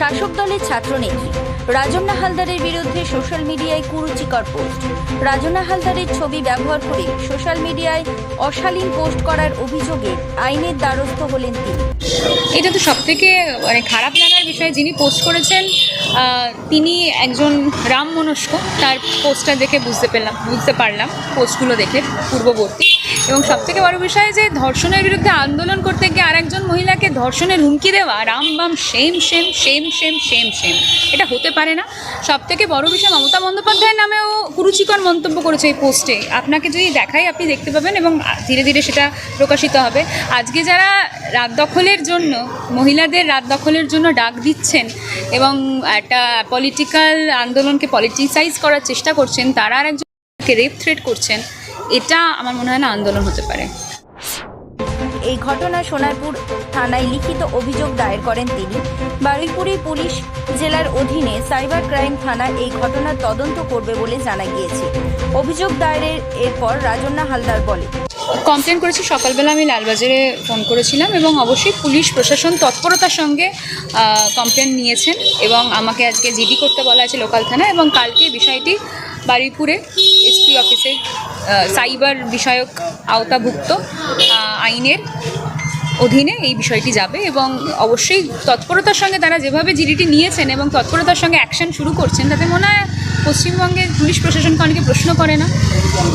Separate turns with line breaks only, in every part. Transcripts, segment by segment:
শাসক দলের ছাত্র ছাত্রনেত্রী। রাজন্না হালদারের বিরুদ্ধে সোশ্যাল মিডিয়ায় কুরুচিকর পোস্ট। রাজন্না হালদারের ছবি ব্যবহার করে সোশ্যাল মিডিয়ায় অশালীন পোস্ট করার অভিযোগে আইনের দ্বারস্থ হলেন তিনি।
এটা তো সব থেকে মানে খারাপ লাগার বিষয় যিনি পোস্ট করেছেন তিনি একজন রাম মনস্ক তার পোস্টটা দেখে বুঝতে পেলাম, বুঝতে পারলাম, পোস্টগুলো দেখে পূর্ববর্তী। এবং সব থেকে বড় বিষয় যে ধর্ষণের বিরুদ্ধে আন্দোলন করতে গিয়ে আরেকজন মহিলাকে ধর্ষণের হুমকি দেওয়া, রাম বাম, same same same same same same, এটা হতে পারে না। সব থেকে বড় বিষয় মমতা বন্দ্যোপাধ্যায়ের নামেও কুরুচিকর মন্তব্য করেছে এই পোস্টে। আপনাকে যদি দেখাই, আপনি দেখতে পাবেন এবং ধীরে ধীরে সেটা প্রকাশিত হবে। আজকে যারা রাত দখলের জন্য, মহিলাদের রাত দখলের জন্য ডাক দিচ্ছেন এবং একটা পলিটিক্যাল আন্দোলনকে পলিটিসাইজ করার চেষ্টা করছেন, তারা আর একজনকে রেপ থ্রেট করছেন এটা আমার মনে হয় না আন্দোলন হতে পারে।
এই ঘটনা সোনারপুর থানায় লিখিত অভিযোগ দায়ের করেন তিনি। বারুইপুরে পুলিশ জেলার অধীনে সাইবার ক্রাইম থানা এই ঘটনার তদন্ত করবে বলে জানা গিয়েছে। অভিযোগ দায়েরের এরপর রাজন্না হালদার বলে।
কমপ্লেন করেছি সকালবেলা আমি লালবাজারে ফোন করেছিলাম এবং অবশ্যই পুলিশ প্রশাসন তৎপরতার সঙ্গে কমপ্লেন নিয়েছেন এবং আমাকে আজকে জিডি করতে বলা আছে লোকাল থানা এবং কালকে বিষয়টি বারুইপুরে অফিসে সাইবার বিষয়ক আওতাভুক্ত আইনের অধীনে এই বিষয়টি যাবে এবং অবশ্যই তৎপরতার সঙ্গে তারা যেভাবে জিডিটি নিয়েছেন এবং তৎপরতার সঙ্গে অ্যাকশন শুরু করছেন, তাতে মনে হয় পশ্চিমবঙ্গের পুলিশ প্রশাসনকে অনেকে প্রশ্ন করে না।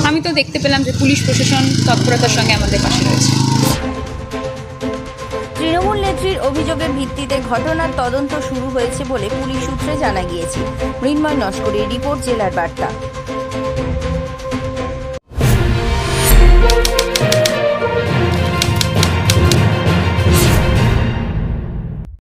আমি তো দেখতে পেলাম যে পুলিশ প্রশাসন তৎপরতার সঙ্গে আমাদের পাশে রয়েছে।
তৃণমূল নেত্রীর অভিযোগের ভিত্তিতে ঘটনার তদন্ত শুরু হয়েছে বলে পুলিশ সূত্রে জানা গিয়েছে। মৃন্ময় নস্করের রিপোর্ট জেলার বার্তা।